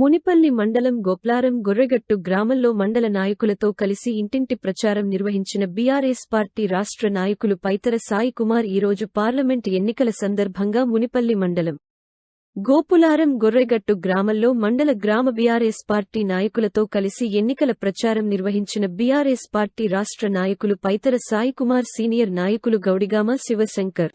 మునిపల్లి మండలం గోప్లారం గొర్రెగట్టు గ్రామంలో మండల నాయకులతో కలిసి ఇంటింటి ప్రచారం నిర్వహించిన బీఆర్ఎస్ పార్టీ రాష్ట్ర నాయకులు పైతర సాయి కుమార్ ఈరోజు పార్లమెంట్ ఎన్నికల సందర్భంగా మునిపల్లి మండలం గోపులారం గొర్రెగట్టు గ్రామంలో మండల గ్రామ బీఆర్ఎస్ పార్టీ నాయకులతో కలిసి ఎన్నికల ప్రచారం నిర్వహించిన బీఆర్ఎస్ పార్టీ రాష్ట్ర నాయకులు పైతర సాయికుమార్ సీనియర్ నాయకులు గౌడిగామ శివశంకర్.